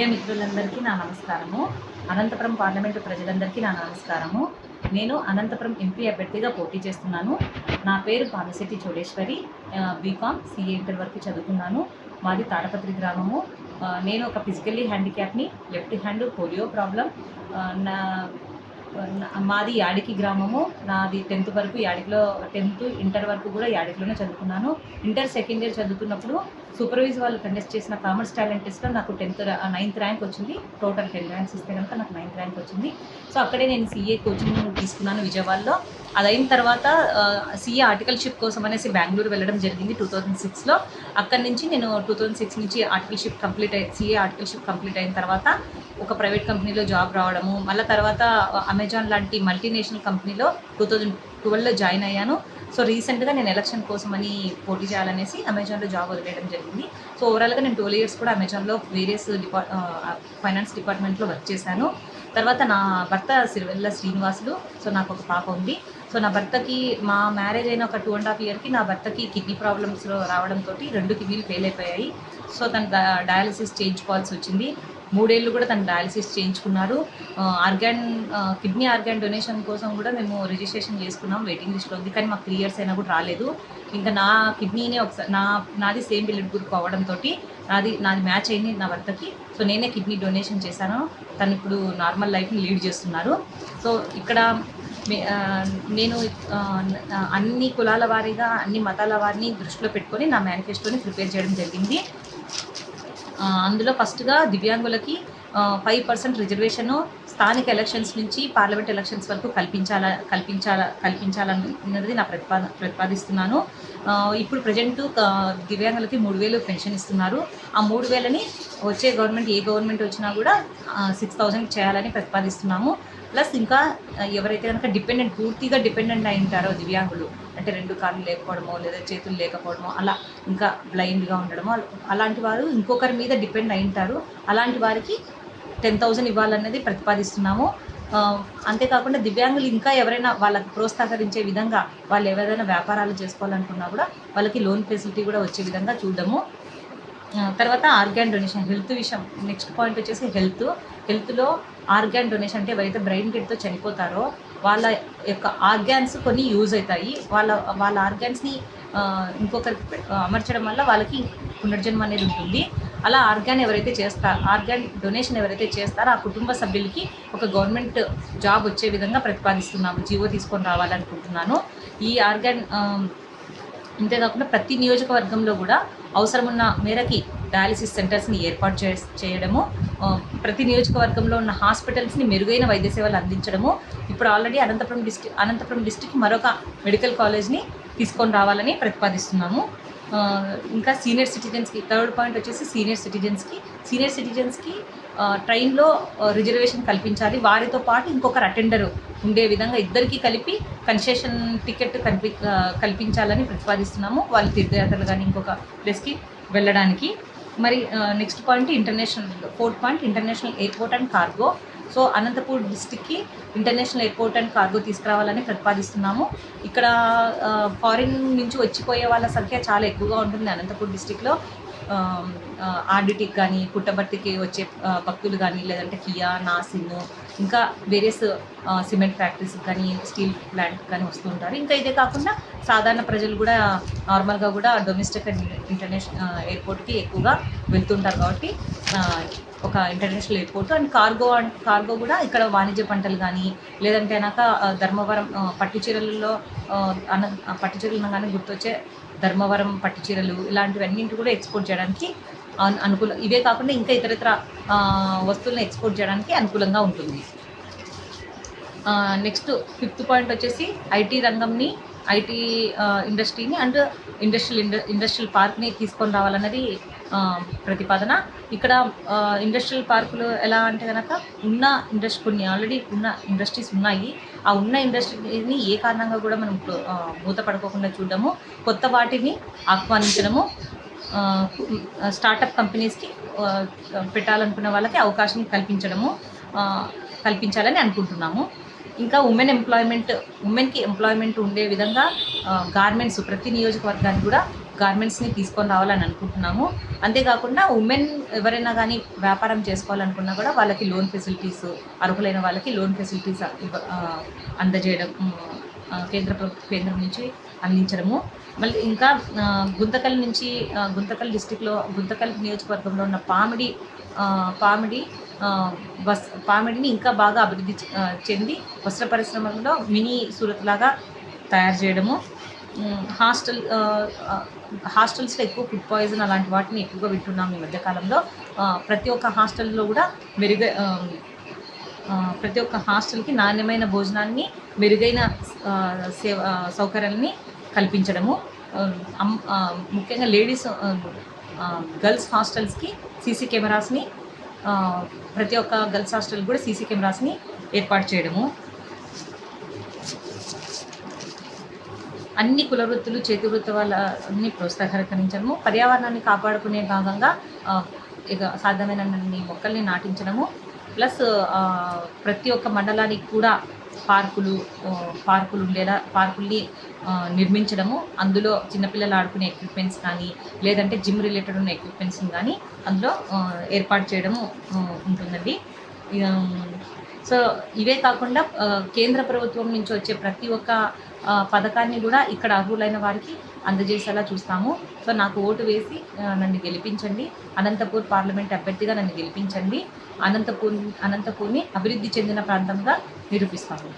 Media మిత్రులందరికీ నా నమస్కారము. అనంతపురం పార్లమెంటు ప్రజలందరికీ నా నమస్కారము. నేను అనంతపురం ఎంపీ అభ్యర్థిగా పోటీ చేస్తున్నాను. నా పేరు Palasetti Chodeswari BCom CA inter వరకు చదువుకున్నాను. మాది తాడపత్రి గ్రామము. నేను ఒక ఫిజికల్లీ హ్యాండిక్యాప్ని లెఫ్ట్ హ్యాండ్ పోలియో ప్రాబ్లం. నా- మాది యాడికి గ్రామము. నాది టెన్త్ వరకు యాడికిలో టెన్త్ ఇంటర్ వరకు కూడా యాడికిలోనే చదువుకున్నాను. ఇంటర్ సెకండ్ ఇయర్ చదువుతున్నప్పుడు సూపర్వైజ్ వాళ్ళు కండక్ట్ చేసిన కామర్స్ టాలెంట్ టెస్ట్లో నాకు టెన్త్ నైన్త్ ర్యాంక్ వచ్చింది. టోటల్ టెన్ ర్యాంక్స్ ఇస్తే కనుక నాకు నైన్త్ ర్యాంక్ వచ్చింది. సో అక్కడే నేను సీఏ కోచింగ్ తీసుకున్నాను విజయవాడలో. అది అయిన తర్వాత సీఏ ఆర్టికల్షిప్ కోసం అనేసి బెంగళూరు వెళ్ళడం జరిగింది టూ థౌజండ్ సిక్స్లో అక్కడి నుంచి నేను టూ థౌజండ్ సిక్స్ నుంచి ఆర్టికల్షిప్ కంప్లీట్ అయ్యి సీఏ ఆర్టికల్షిప్ కంప్లీట్ అయిన తర్వాత ఒక ప్రైవేట్ కంపెనీలో జాబ్ రావడము. మళ్ళీ తర్వాత అమెజాన్ లాంటి మల్టీనేషనల్ కంపెనీలో టూ థౌజండ్ ట్వెల్వ్లో జాయిన్ అయ్యాను. సో రీసెంట్గా నేను ఎలక్షన్ కోసం అని పోటీ చేయాలనేసి అమెజాన్లో జాబ్ వదిలేయడం జరిగింది. సో ఓవరాల్గా నేను ట్వెల్వ్ ఇయర్స్ కూడా అమెజాన్లో వేరియస్ డిపా ఫైనాన్స్ డిపార్ట్మెంట్లో వర్క్ చేశాను. తర్వాత నా భర్త సిరివెల్ల శ్రీనివాసులు. సో నాకు ఒక పాప ఉంది. సో నా భర్తకి మా మ్యారేజ్ అయిన ఒక టూ అండ్ హాఫ్ ఇయర్కి నా భర్తకి కిడ్నీ ప్రాబ్లమ్స్ రావడంతో రెండు కిడ్నీలు ఫెయిల్ అయిపోయాయి. సో తను డయాలసిస్ చేయించుకోవాల్సి వచ్చింది. మూడేళ్ళు కూడా తను డయాలసిస్ చేయించుకున్నారు. ఆర్గాన్ కిడ్నీ ఆర్గాన్ డొనేషన్ కోసం కూడా మేము రిజిస్ట్రేషన్ చేసుకున్నాం వెయిటింగ్ లిస్ట్లో ఉంది. కానీ మాకు త్రీ ఇయర్స్ అయినా కూడా రాలేదు. ఇంకా నా కిడ్నీనే ఒకసారి నా నాది సేమ్ బిల్లెట్ గ్రూప్ అవ్వడంతో నాది నాది మ్యాచ్ అయింది నా భర్తకి. సో నేనే కిడ్నీ డొనేషన్ చేశాను. తను ఇప్పుడు నార్మల్ లైఫ్ని లీడ్ చేస్తున్నారు. సో ఇక్కడ నేను అన్ని కులాల వారీగా అన్ని మతాల వారిని దృష్టిలో పెట్టుకొని నా మేనిఫెస్టోని ప్రిపేర్ చేయడం జరిగింది. అందులో ఫస్ట్గా దివ్యాంగులకి ఫైవ్ పర్సెంట్ రిజర్వేషను స్థానిక ఎలక్షన్స్ నుంచి పార్లమెంట్ ఎలక్షన్స్ వరకు కల్పించాల కల్పించాల కల్పించాలన్నది నా ప్రతిపా ప్రతిపాదిస్తున్నాను. ఇప్పుడు ప్రజెంట్ దివ్యాంగులకి మూడు వేలు పెన్షన్ ఇస్తున్నారు. ఆ మూడు వేలని వచ్చే గవర్నమెంట్ ఏ గవర్నమెంట్ వచ్చినా కూడా సిక్స్ థౌజండ్ చేయాలని ప్రతిపాదిస్తున్నాము. ప్లస్ ఇంకా ఎవరైతే కనుక డిపెండెంట్ పూర్తిగా డిపెండెంట్ అయి ఉంటారో దివ్యాంగులు అంటే రెండు కాళ్ళు లేకపోవడమో లేదా చేతులు లేకపోవడమో అలా ఇంకా బ్లైండ్గా ఉండడమో అలాంటి వారు ఇంకొకరి మీద డిపెండ్ అయి ఉంటారు. అలాంటి వారికి టెన్ థౌజండ్ ఇవ్వాలన్నది ప్రతిపాదిస్తున్నాము. అంతేకాకుండా దివ్యాంగులు ఇంకా ఎవరైనా వాళ్ళకి ప్రోత్సహకరించే విధంగా వాళ్ళు ఎవరైనా వ్యాపారాలు చేసుకోవాలనుకున్నా కూడా వాళ్ళకి లోన్ ఫెసిలిటీ కూడా వచ్చే విధంగా చూడడము తర్వాత ఆర్గాన్ డొనేషన్ హెల్త్ విషయం నెక్స్ట్ పాయింట్ వచ్చేసి హెల్త్. హెల్త్లో ఆర్గాన్ డొనేషన్ అంటే ఎవరైతే బ్రెయిన్ డెడ్తో చనిపోతారో వాళ్ళ యొక్క ఆర్గాన్స్ కొన్ని యూజ్ అవుతాయి. వాళ్ళ వాళ్ళ ఆర్గాన్స్ని ఇంకొకరికి అమర్చడం వల్ల వాళ్ళకి పునర్జన్మ అనేది ఉంటుంది. అలా ఆర్గాన్ ఎవరైతే చేస్తారో ఆర్గాన్ డొనేషన్ ఎవరైతే చేస్తారో ఆ కుటుంబ సభ్యులకి ఒక గవర్నమెంట్ జాబ్ వచ్చే విధంగా ప్రతిపాదిస్తున్నాము. జీవో తీసుకొని రావాలనుకుంటున్నాను. ఈ ఆర్గాన్ ఇంతేకాకుండా అంతేకాకుండా ప్రతి నియోజకవర్గంలో కూడా అవసరమున్న మేరకి డయాలసిస్ సెంటర్స్ని ఏర్పాటు చే చేయడము ప్రతి నియోజకవర్గంలో ఉన్న హాస్పిటల్స్ని మెరుగైన వైద్య సేవలు అందించడము ఇప్పుడు already Anantapuram district Anantapuram district మరొక మెడికల్ కాలేజ్ని తీసుకొని రావాలని ప్రతిపాదిస్తున్నాము. ఇంకా సీనియర్ సిటిజన్స్కి థర్డ్ పాయింట్ వచ్చేసి సీనియర్ సిటిజన్స్కి సీనియర్ సిటిజన్స్కి ట్రైన్లో రిజర్వేషన్ కల్పించాలి. వారితో పాటు ఇంకొకరు అటెండర్ ఉండే విధంగా ఇద్దరికి కలిపి కన్సెషన్ టికెట్ కల్పి కల్పించాలని ప్రతిపాదిస్తున్నాము. వాళ్ళు తీర్థయాత్రలు కానీ ఇంకొక ప్లేస్కి వెళ్ళడానికి. మరి next point international fourth point international airport and cargo so Anantapur డిస్టిక్కి international airport and cargo తీసుకురావాలని ప్రతిపాదిస్తున్నాము. ఇక్కడ ఫారిన్ నుంచి వచ్చిపోయే వాళ్ళ సంఖ్య చాలా ఎక్కువగా ఉంటుంది అనంతపూర్ డిస్టిక్లో ఆర్డిటికి కానీ పుట్టబర్తికి వచ్చే భక్తులు కానీ లేదంటే కియా నాసిన్ ఇంకా వేరియస్ సిమెంట్ ఫ్యాక్టరీస్ కానీ స్టీల్ ప్లాంట్ కానీ వస్తుంటారు ఇంకా ఇదే కాకుండా సాధారణ ప్రజలు కూడా నార్మల్గా కూడా డొమెస్టిక్ అండ్ ఇంటర్నేషనల్ ఎయిర్పోర్ట్కి ఎక్కువగా వెళ్తుంటారు కాబట్టి ఒక international airport. And cargo and cargo కూడా ఇక్కడ వాణిజ్య పంటలు కానీ లేదంటే అనక ధర్మవరం పట్టుచీరలలో పట్టు చీరలలో కానీ పట్టు గుర్తొచ్చే ధర్మవరం పట్టు చీరలు ఇలాంటివన్నింటి కూడా ఎక్స్పోర్ట్ చేయడానికి అనుకూలం అనుకూల ఇవే కాకుండా ఇంకా ఇతరత్ర వస్తువులను ఎక్స్పోర్ట్ చేయడానికి అనుకూలంగా ఉంటుంది. నెక్స్ట్ ఫిఫ్త్ పాయింట్ వచ్చేసి ఐటీ రంగంని ఐటీ ఇండస్ట్రీని అండ్ ఇండస్ట్రియల్ ఇండ ఇండస్ట్రియల్ పార్క్ని తీసుకొని రావాలన్నది ప్రతిపాదన. ఇక్కడ ఇండస్ట్రియల్ పార్కులు ఎలా అంటే కనుక ఉన్న ఇండస్ట్రీ కొన్ని ఆల్రెడీ ఉన్న ఇండస్ట్రీస్ ఉన్నాయి. ఆ ఉన్న ఇండస్ట్రీని ఏ కారణంగా కూడా మనం ఆ, మూతపడుకోకుండా చూడడము కొత్త వాటిని ఆహ్వానించడము స్టార్టప్ కంపెనీస్కి పెట్టాలనుకున్న వాళ్ళకి అవకాశం కల్పించడము కల్పించాలని అనుకుంటున్నాము. ఇంకా ఉమెన్ ఎంప్లాయ్మెంట్ ఉమెన్కి ఎంప్లాయ్మెంట్ ఉండే విధంగా గార్మెంట్స్ ప్రతి నియోజకవర్గానికి కూడా గార్మెంట్స్ని తీసుకొని రావాలని అనుకుంటున్నాము. అంతేకాకుండా ఉమెన్ ఎవరైనా కానీ వ్యాపారం చేసుకోవాలనుకున్నా కూడా వాళ్ళకి లోన్ ఫెసిలిటీస్ అర్హులైన వాళ్ళకి లోన్ ఫెసిలిటీస్ ఇవ్వ- అందజేయడం కేంద్ర కేంద్రం నుంచి అందించడము. మళ్ళీ ఇంకా గుంతకల్ నుంచి గుంతకల్ డిస్టిక్లో గుంతకల్ నియోజకవర్గంలో ఉన్న పామిడి పామిడి వస్ పామిడిని ఇంకా బాగా అభివృద్ధి చె- చెంది వస్త్ర పరిశ్రమలో మినీ సూరత్ లాగా తయారు చేయడము. హాస్టల్ హాస్టల్స్లో ఎక్కువ ఫుడ్ పాయిజన్ అలాంటి వాటిని ఎక్కువగా వింటున్నాం ఈ మధ్యకాలంలో ప్రతి ఒక్క హాస్టల్లో కూడా మెరుగ ప్రతి ఒక్క హాస్టల్కి నాణ్యమైన భోజనాన్ని మెరుగైన సేవ సౌకర్యాలని కల్పించడము. ముఖ్యంగా లేడీస్ గర్ల్స్ హాస్టల్స్కి సీసీ కెమెరాస్ని ప్రతి ఒక్క గర్ల్స్ హాస్టల్ కూడా సీసీ కెమెరాస్ని ఏర్పాటు చేయడము. అన్ని కుల వృత్తులు చేతి వృత్తి వాళ్ళని ప్రోత్సాహకరించడము పర్యావరణాన్ని కాపాడుకునే భాగంగా ఇక సాధ్యమైనన్ని మొక్కల్ని నాటించడము ప్లస్ ప్రతి ఒక్క మండలానికి కూడా పార్కులు పార్కులు ఉండేలా పార్కుల్ని నిర్మించడము అందులో చిన్నపిల్లలు ఆడుకునే ఎక్విప్మెంట్స్ కానీ లేదంటే జిమ్ రిలేటెడ్ ఉన్న ఎక్విప్మెంట్స్ని కానీ అందులో ఏర్పాటు చేయడము ఉంటుందండి. ఇక, సో ఇవే కాకుండా కేంద్ర ప్రభుత్వం నుంచి వచ్చే ప్రతి ఒక్క పథకాన్ని కూడా ఇక్కడ అర్హులైన వారికి అందజేసేలా చూస్తాము. సో నాకు ఓటు వేసి నన్ను గెలిపించండి. అనంతపూర్ పార్లమెంట్ అభ్యర్థిగా నన్ను గెలిపించండి. అనంతపూర్ అనంతపూర్ని అభివృద్ధి చెందిన ప్రాంతంగా నిరూపిస్తాము.